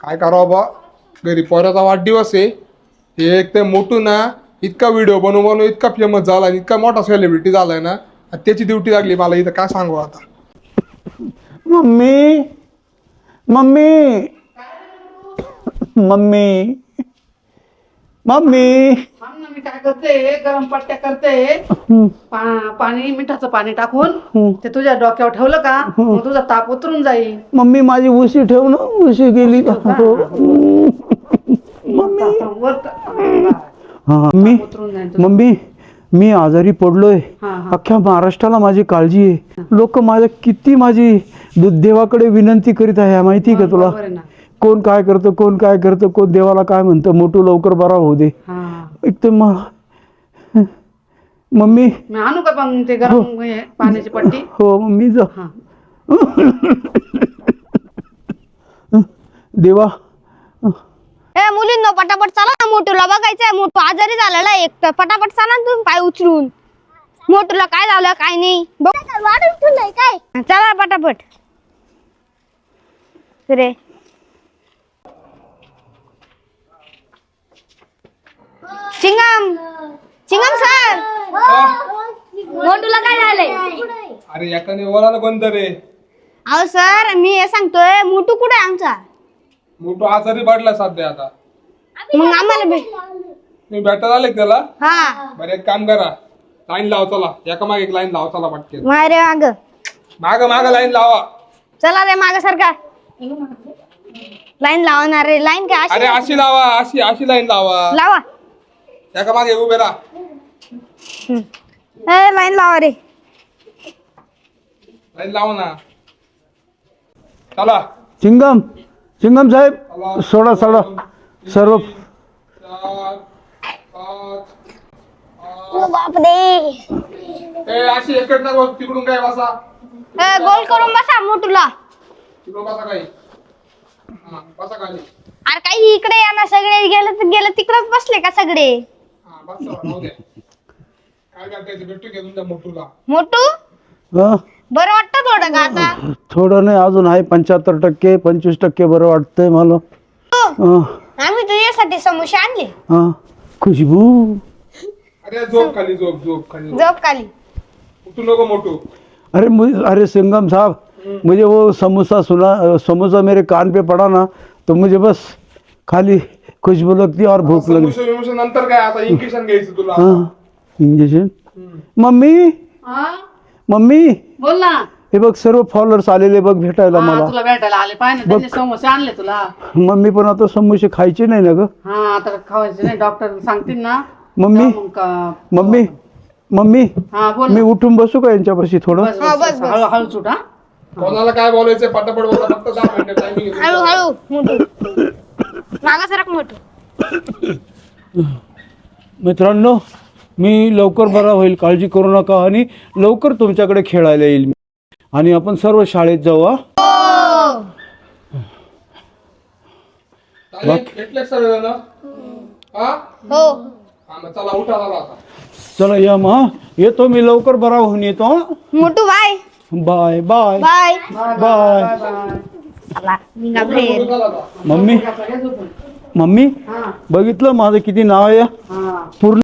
काय करावं बा? घरी पोराचा वाढदिवस आहे. हे एक ते मोठू ना इतका व्हिडिओ बनवू बनवू इतका फेमस झाला आणि इतका मोठा सेलिब्रिटी झालाय ना आणि त्याची ड्युटी लागली मला. इथं काय सांगू आता? Mummy mummy mummy mummy. ना मी काय करते गरम पट्ट्या करते. पा- पाणी मिठाचं पाणी टाकून ते तुझ्या डोक्यावर ठेवलं का? मग तुझा ताप उतरून जाईल. मम्मी माझी उशी ठेव ना उशी गेली. हो. हा मम्मी. उतरून जाईल तुझं. मम्मी मी आजारी पडलोय. हा, हा. अख्ख्या महाराष्ट्राला माझी काळजी आहे. लोक माझ्या किती माझी दु- देवाकडे विनंती करीत आहे माहिती आहे का तुला? बरोबर आहे ना. कोण काय करतं कोण काय करतं कोण देवाला काय म्हणतं मोठू लवकर बरा होऊ दे. हा. एक तर म- मम्मी. मी आणू का मग ते गरम हे. पाण्याची पट्टी? हो मम्मी जा. हा. देवा. ए मुलींनो पटापट चला ना मोटूला बघायचंय. मोठू आजारी झालेला आहे एक तर. पटापट चला ना तुम्ही पाय उचलून. मोटूला काय झालं काय नाही. बघ. वाढून ठेवलंय काय? चला पटापट. रे. Chewing gum. Chewing gum sir. मोटूला काय झालंय? अरे एकाने बोलायला बंद रे? अहो सर मी हे सांगतोय मोटू कुठे आहे आमचा? मोठू आजारी पडला सध्या आता. मग आम्हाला भेट तुम्ही भेटायला आले का त्याला? हा. बरं एक काम करा. लाईन लावा चला. एका मागे एक लाईन लावा चला पटके मारे माग. माग माग लाईन लावा. चला रे माग सरका लाईन लावणार रे लाईन काय अरे अशी अशी लावा अशी अशी लाईन लावा. लावा. एका मागे उभे राहा. ए लाईन लावा रे. लाईन लावा ना. चला. चिंगम चिंगम साहेब सोडा सोडा. सर्व. चार पाच बापरे. ए अशी इकडनं बस, तिकडून काय बसा. ए गोल करून बसा मोठूला तिकडून बसा काही. हा बसा खाली. अरे काही इकडे या ना सगळे गेले तर गेले तिकडच बसले का सगळे? बस राहू द्या काय करताय ते भेटू घ्या तुमच्या मोठूला मोठू हं? बरं वाटतं थोडं का आता? थोडं नाही अजून आहे पंच्याहत्तर टक्के पंचवीस टक्के बरं वाटतंय मला. हं, आम्ही तुझ्यासाठी समोसे आणले. हं. खुशबू. अरे झोप खाली झोप झोप खाली झोप. झोप खाली. उठू नको मोठू अरे मुझे अरे सिंगम साहब मुझे वो समोसा सुना समोसा मेरे कान पे पड़ा ना तो मुझे बस खाली खुशबू लगती और भूख लगी समोसे बिमोसे नंतर काय आता इंजेक्शन घ्यायचं तुला? हाँ इंजेक्शन मम्मी? हा? मम्मी? बोल ना. हे बघ सर्व फॉलोअर्स आलेले बघ भेटायला हा, मला. तुला भेटायला आले. पाहिजे त्यांनी समोसे आणले तुला. मम्मी पण आता समोसे खायचे नाही ना ग? हा आता खावायचे नाही. डॉक्टर सांगतील ना. मम्मी? मग का- मम्मी? मम्मी? हा बोल मी ना. उठून बसू का यांच्यापाशी थोडं? बस बस बस, बस. हळू हळू सुट हा. कोणाला काय बोलायचंय? पटापट बोला फक्त दहा मिनिटं मोठू. मागा सरक मोठू. मित्रांनो मी लवकर बरा होईल काळजी करू नका आणि लवकर तुमच्याकडे खेळायला येईल मी. आणि आपण सर्व शाळेत जाऊ हा? चला उठा चला आता. चला या मग येतो मी लवकर बरा होऊन येतो हा? Motu bye. Bye bye. Bye. Bye. चला. मी. मम्मी? मम्मी हा. बघितलं माझं किती नाव आहे? हा. पूर्ण